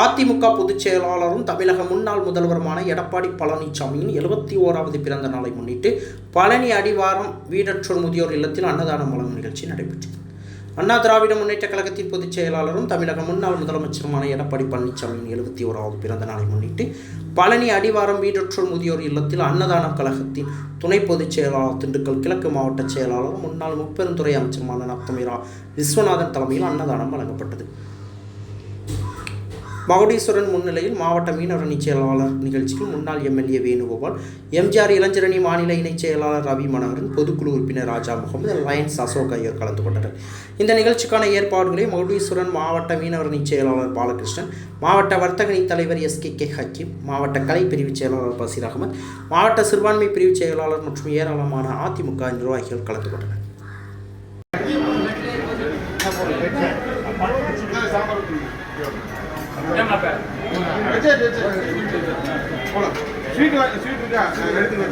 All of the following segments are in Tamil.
அதிமுக பொதுச் செயலாளரும் தமிழக முன்னாள் முதல்வருமான எடப்பாடி பழனிசாமியின் எழுபத்தி ஓராவது பிறந்த நாளை முன்னிட்டு பழனி அடிவாரம் வீடற்றோர் முதியோர் இல்லத்தில் அன்னதானம் வழங்கும் நிகழ்ச்சி நடைபெற்றது. அண்ணா திராவிட முன்னேற்ற கழகத்தின் பொதுச் செயலாளரும் தமிழக முன்னாள் முதலமைச்சருமான எடப்பாடி பழனிசாமியின் எழுபத்தி ஓராவது பிறந்த நாளை முன்னிட்டு பழனி அடிவாரம் வீடற்றோர் முதியோர் இல்லத்தில் அன்னதான கழகத்தின் துணை பொதுச் செயலாளர் திண்டுக்கல் கிழக்கு மாவட்ட செயலாளர் முன்னாள் முப்பெருந்துறை அமைச்சருமான நத்தமிரா விஸ்வநாதன் தலைமையில் அன்னதானம் வழங்கப்பட்டது. மகுடீஸ்வரன் முன்னிலையில் மாவட்ட மீனவர் அணி செயலாளர் நிகழ்ச்சியில் முன்னாள் எம்எல்ஏ வேணுகோபால் எம்ஜிஆர் இளைஞரணி மாநில இணைச் செயலாளர் ரவி மனோகரன் பொதுக்குழு உறுப்பினர் ராஜா முகமது லயன்ஸ் அசோக் ஐயர் கலந்து கொண்டனர். இந்த நிகழ்ச்சிக்கான ஏற்பாடுகளை மகுடீஸ்வரன் மாவட்ட மீனவர் அணி செயலாளர் பாலகிருஷ்ணன் மாவட்ட வர்த்தகணி தலைவர் எஸ் கே கே ஹக்கீம் மாவட்ட கலை பிரிவு செயலாளர் பசீர் அகமது மாவட்ட சிறுபான்மை பிரிவு செயலாளர் மற்றும் ஏராளமான அதிமுக நிர்வாகிகள் கலந்து கொண்டனர்.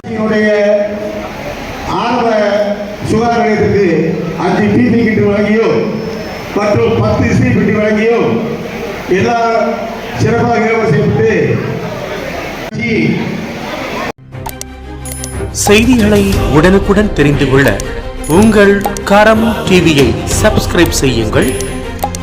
என்னுடைய ஆரம்ப சுகாதார நிலையத்திற்கு அஞ்சு டிபி கிட்டு வழங்கியோ மற்றும் பத்து இசை பெட்டி வழங்கியோ எல்லா சிறப்பாக ஏற்பாடு செய்யப்பட்டு செய்திகளை உடனுக்குடன் தெரிந்து கொள்ள உங்கள் கரம் டிவியை சப்ஸ்கிரைப் செய்யுங்கள்.